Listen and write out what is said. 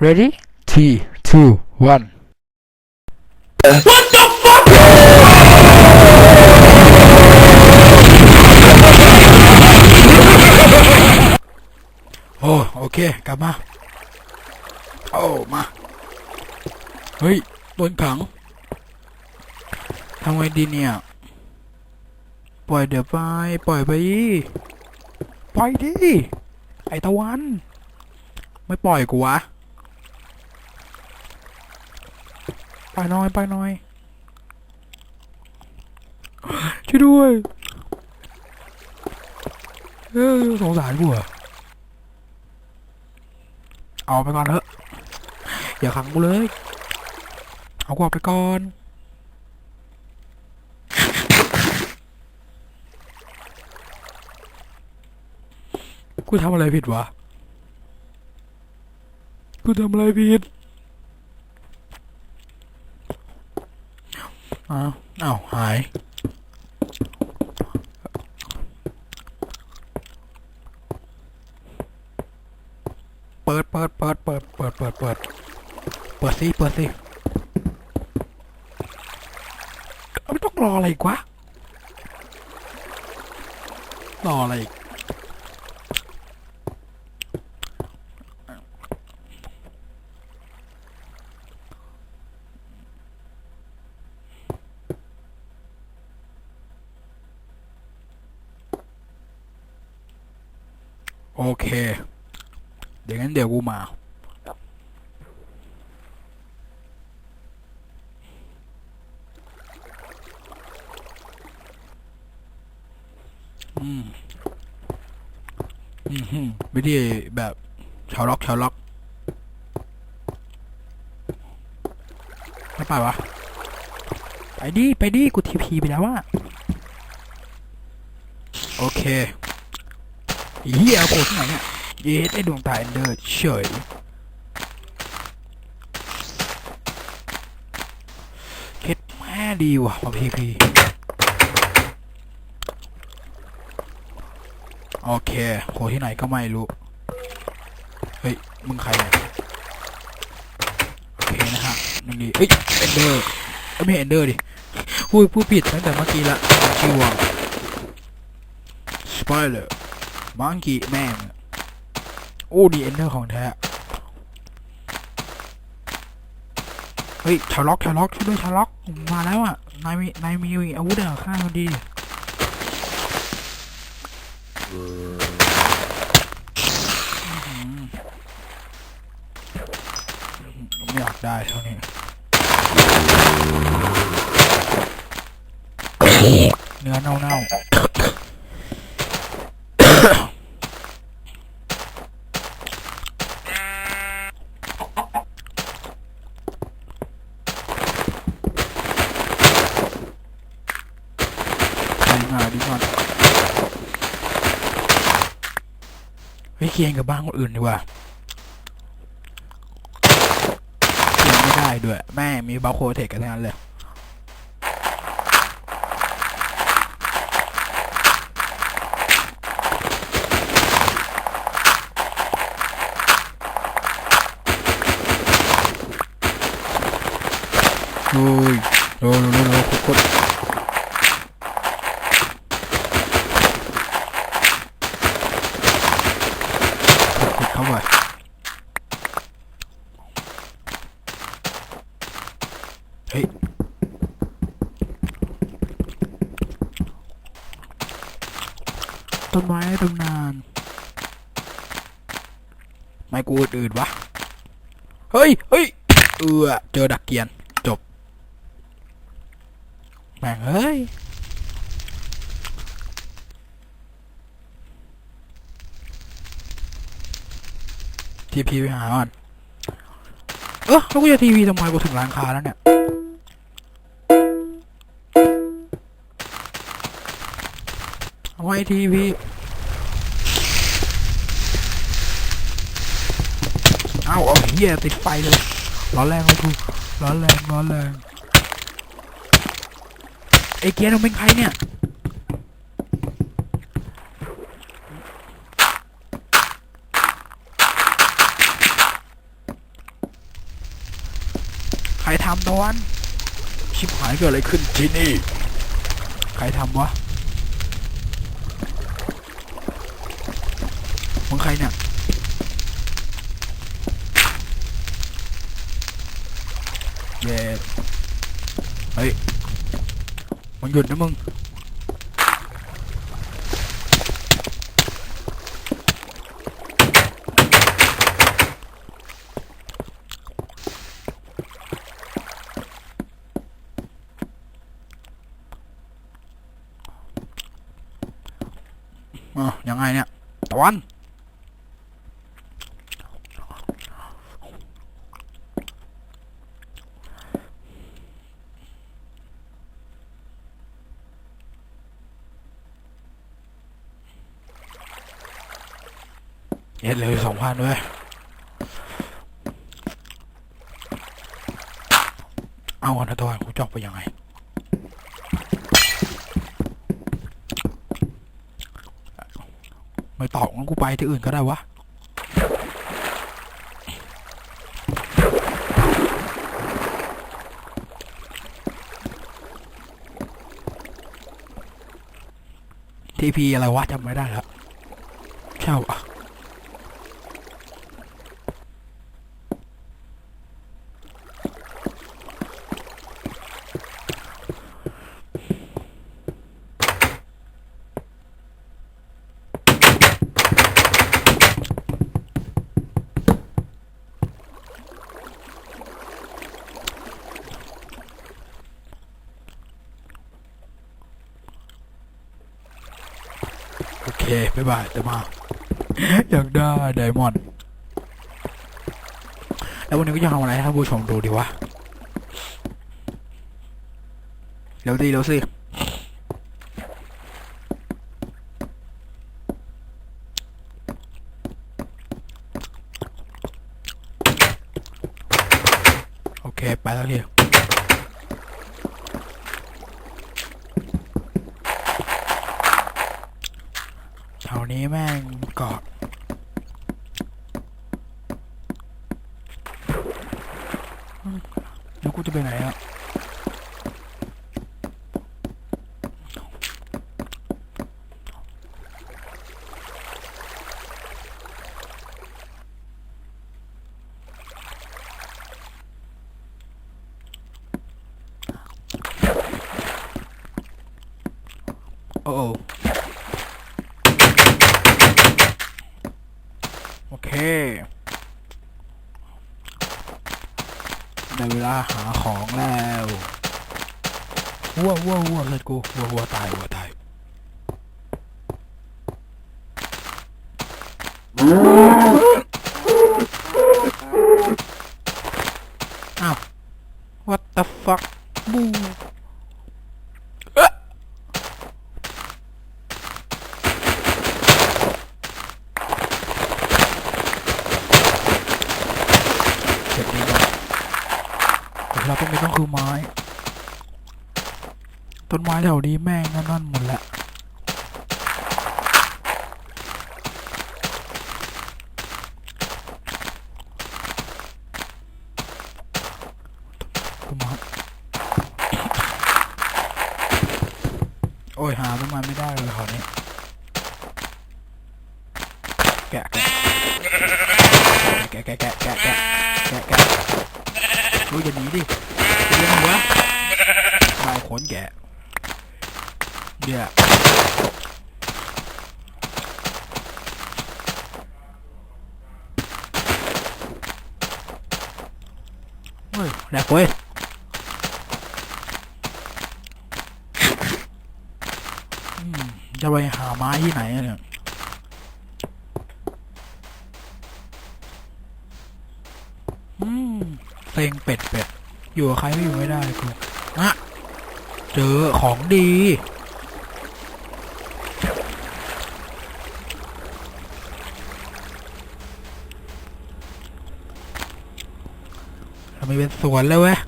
ready three two one โอ้โอเค กลับมาโอ้มา เฮ้ยโดนขังทำไงดีเนี่ย ปล่อยเดี๋ยวไป ปล่อยไปดิปล่อยดิ ไอตะวัน ไม่ปล่อยกูวะ ไปน่อยไปน่อยช่วยด้วยเออสงสารกูเหรอเอาไปก่อนเถอะอย่าขังกูเลย เอากูออกไปก่อนกูทำอะไรผิดวะกูทำอะไรผิด อ้าวอ้าวหายเปิดเปิดเปิดเปิดเปิดเปิดเปิดเปิดสิเปิดสิเอาไม่ต้องรออะไรกวะรออะไรอีก โอเค เดี๋ยวงั้นเดี๋ยวกูมา อืม อืมฮึวิธีแบบชาวล็อกชาวล็อกไม่ไปวะ ไปดิ ไปดิ กูทีพีไปแล้วว่า โอเค เฮียโผล่ที่ไหนเนี่ยเย็ดไอดวงตาเอนเดอร์เฉยเฮ็ดแม่ดีว่ะมาพีพีโอเคโผล่ที่ไหนก็ไม่รู้ เฮ้ย มึงใครเนี่ยโอเคนะฮะนี่ดีเอ้ยเอนเดอร์ไม่เอนเดอร์ดิพูดพูดผิดตั้งแต่เมื่อกี้ละชื่อว่าสปเลอร์ มังกี้แม่งโอ้ดีเอนเนอร์ของแท้เฮ้ยชาล็อกชาล็อกช่วยด้วยชาล็อกมาแล้วอะนายมีนายมีอาวุธเหรอข้างมันดีไม่อยากได้เท่านี้เนื้อเน่าๆ ไปมาดีก่อนเฮ้ยเคียงกับบ้านคนอื่นดีกว่าเคียงไม่ได้ด้วย แม่มีบาโคเทคกันทั้งนั้นเลยโอ้ยโอ้โหโอ้โหกดกดเข้าไป เฮ้ยต้นไม้ตำนาน ไม่กูอื่นวะ เฮ้ยเฮ้ยเออเจอดักเกียน จบ แม่งเฮ้ยทีพีไปหาก่อนเออแล้วกูจะทีพีทำไมกูถึงร้านค้าแล้วเนี่ย เอาไว้ทีพี่เอาเอาเฮียติดไฟเลยร้อนแรงเลยกูร้อนแรงร้อนแรงไอ้เกียร์มึงเป็นใครเนี่ยใครทำตะวันชิบหายเกิดอะไรขึ้นที่นี่ ใครทำวะ มึงใครเนี่ยเย้เฮ้ยมึงหยุดนะมึงอะยังไงเนี่ยตะวัน เย็ดเลยสองพันด้วยเอาอันนะตะวันกูจอกไปยังไง ไม่ตอบงั้นกูไปที่อื่นก็ได้วะทีพีอะไรวะจำไม่ได้แล้วใช่ปะ บ๊ายบายแต่มา อยากได้ไดมอนด์แล้ววันนี้ก็จะทำอะไรให้ท่านผู้ชมดูดีวะ เร็วดีเร็วสิ โอเค ไปแล้วทีแถว นี้แม่งเกาะอืมแล้วกูจะไปไหนอะโอ้โอ้โอเค ได้เวลาหาของแล้ววัววัววัวเลยกูวัววัวตายวัวตายอ้าว what the fuck บูเอ๊ะ เก็บนี้ก่อนแต่เราต้องไม่ต้องคือไม้ ต้นไม้ แถวนี้แม่งนั่นนั่นหมดแหละโอ้ยหาต้นไม้ไม่ได้เลยคราวนี้แกะแกะแกะแกะแกะแกะแกะแกะดูอย่าหนีดิเลี้ยงหัวลายขนแกะ เดี๋ยวเฮ้ยแหลกเว้ยจะไปหาไม้ที่ไหนเนี่ยเซ็งเป็ดเป็ด อยู่กับใครก็อยู่ไม่ได้กูอะเจอของดี ทำไมเป็นสวนเลยเว้ย